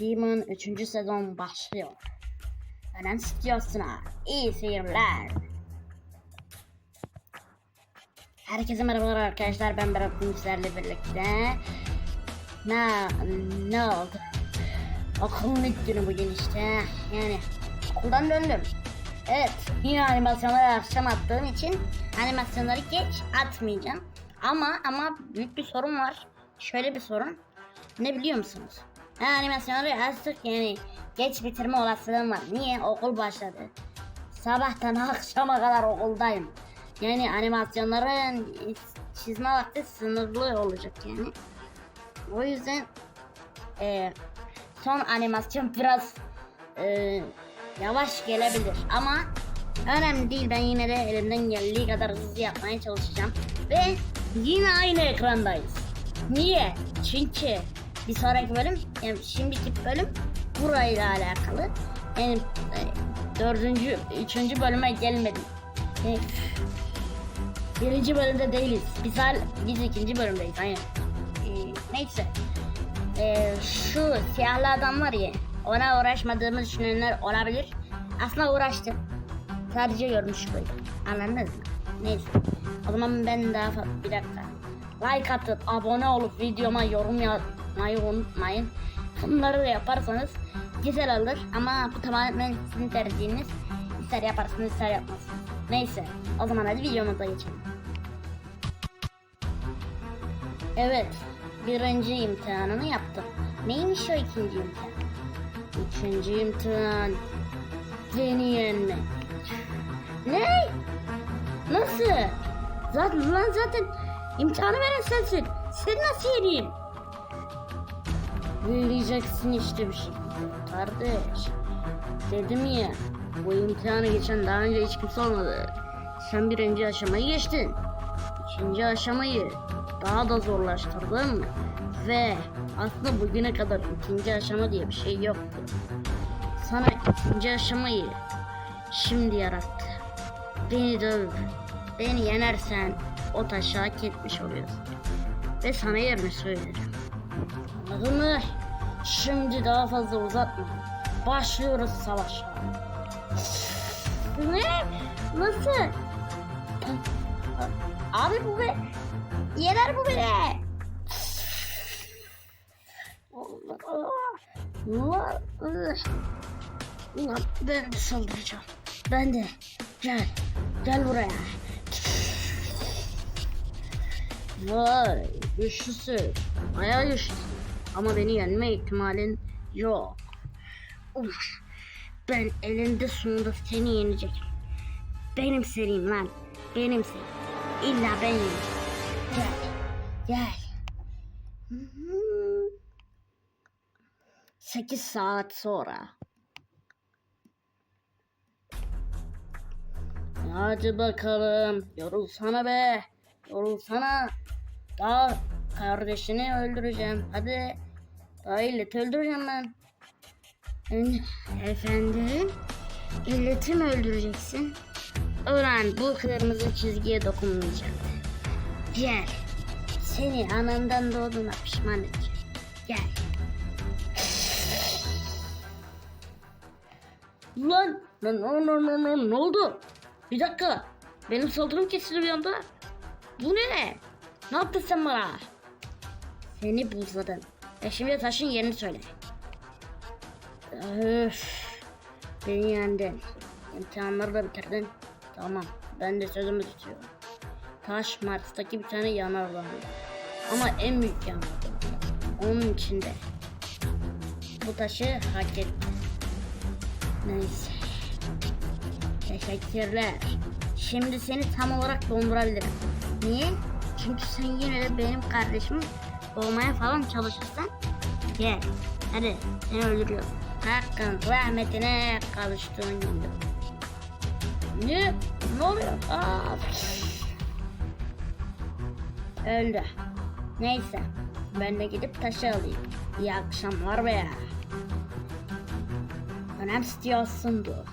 Demon 3. sezon başlıyor. Önem istiyorsun'a iyi seyirler. Herkese merhabalar arkadaşlar ben Berat sizlerle birlikte. Ne, ne oldu? Okulun ilk günü bugün işte. Yani okuldan döndüm. Evet yine animasyonları akşam attığım için animasyonları geç atmayacağım. Ama ama büyük bir sorun var. Şöyle bir sorun. Ne biliyor musunuz? Animasyonları artık yani geç bitirme olasılığım var. Niye? Okul başladı. Sabahtan akşama kadar okuldayım. Yani animasyonların çizme vakti sınırlı olacak yani. O yüzden e, son animasyon biraz e, yavaş gelebilir ama önemli değil ben yine de elimden geldiği kadar hızlı yapmaya çalışacağım ve yine aynı ekrandayız. Niye? Çünkü bir sonraki bölüm yani şimdiki bölüm burayla alakalı. Yani e, dördüncü, üçüncü bölüme gelmedim. Yani, birinci bölümde değiliz. Biz, hal, biz ikinci bölümdeyiz aynen. Ee, neyse. Ee, şu siyahlı adam var ya ona uğraşmadığımı düşünenler olabilir. Aslında uğraştım. Sadece görmüş böyle. Anladınız mı? Neyse. O zaman ben daha bir dakika. Like atıp abone olup videoma yorum yapmayı unutmayın. Bunları da yaparsanız güzel olur ama bu tamamen sizin tercihiniz. İster yaparsınız ister yapmazsınız. Neyse o zaman hadi videomuza geçelim. Evet birinci imtihanını yaptım. Neymiş o ikinci imtihan? Üçüncü imtihan. Beni yenme. Ne? Nasıl? Zaten lan zaten imtihanı veren sensin. Seni nasıl yeneyim? Büyüleyeceksin işte bir şey. Kardeş. Dedim ya. Bu imtihanı geçen daha önce hiç kimse olmadı. Sen birinci aşamayı geçtin. İkinci aşamayı daha da zorlaştırdın. Ve aslında bugüne kadar ikinci aşama diye bir şey yoktu. Sana ikinci aşamayı şimdi yarattı. Beni döv. Beni yenersen o taşı hak etmiş oluyorsun. Ve sana yerini söylerim. Anladın mı? Şimdi daha fazla uzatma. Başlıyoruz savaşa. Ne? Nasıl? Abi bu be... Yener bu beni. Ulan ben de saldıracağım. Ben de. Gel. Gel buraya. Vay güçlüsün. Bayağı güçlüsün. Ama beni yenme ihtimalin yok. Uf. Ben elinde sonunda seni yenecek. Benim serim lan. Benim serim. İlla ben yeneceğim. Gel. Gel. 8 saat sonra. Hadi bakalım. Yorulsana be. Yorulsana. Daha kardeşini öldüreceğim. Hadi. Daha illet öldüreceğim ben. Efendim? İlleti mi öldüreceksin? Ulan bu kırmızı çizgiye dokunmayacağım. Gel. Seni anandan doğduğuna pişman edeceğim. Gel. Lan, lan, lan, lan, lan, lan, ne oldu? Bir dakika. Benim saldırım kesildi bir anda. Bu ne? Ne yaptın sen bana? Seni buzladım. E şimdi taşın yerini söyle. Öf. Beni yendin. İmtihanları da bitirdin. Tamam. Ben de sözümü tutuyorum. Taş Mars'taki bir tane yanardağ. Ama en büyük yanardağ. Onun içinde. Bu taşı hak etti. Neyse. Teşekkürler. Şimdi seni tam olarak dondurabilirim. Niye? Çünkü sen yine de benim kardeşimi boğmaya falan çalışırsan gel. Hadi seni öldürüyorum. Hakkın rahmetine kavuştuğun gibi. Ne? Ne oluyor? Aa. Öldü. Neyse. Ben de gidip taşı alayım. İyi akşamlar be. Önem istiyorsundu.